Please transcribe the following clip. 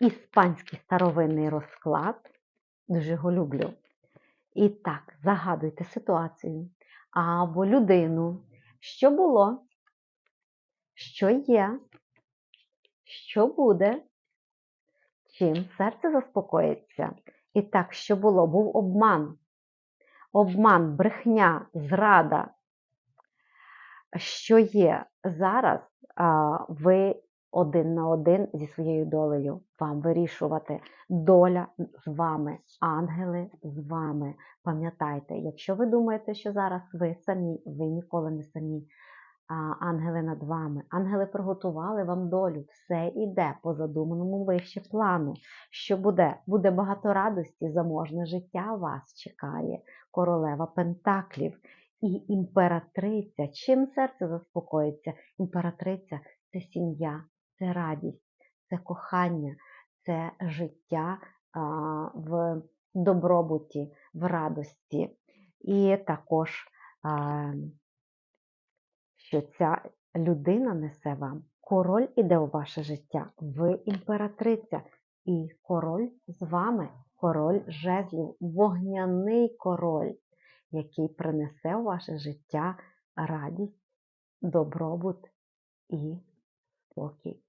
іспанський старовинний розклад. Дуже його люблю. І так, загадуйте ситуацію або людину, що було, що є, що буде, чим серце заспокоїться. І так, що було, був обман. Обман, брехня, зрада. Що є зараз, ви один на один зі своєю долею. Вам вирішувати. Доля з вами, ангели з вами. Пам'ятайте, якщо ви думаєте, що зараз ви самі, ви ніколи не самі. Ангели над вами. Ангели приготували вам долю. Все іде по задуманому вище плану. Що буде? Буде багато радості, заможне життя вас чекає, королева Пентаклів і імператриця. Чим серце заспокоїться? Імператриця це сім'я, це радість, це кохання, це життя в добробуті, в радості. І також, що ця людина несе вам. Король іде у ваше життя, ви імператриця, і король з вами, король жезлів, вогняний король, який принесе у ваше життя радість, добробут і спокій.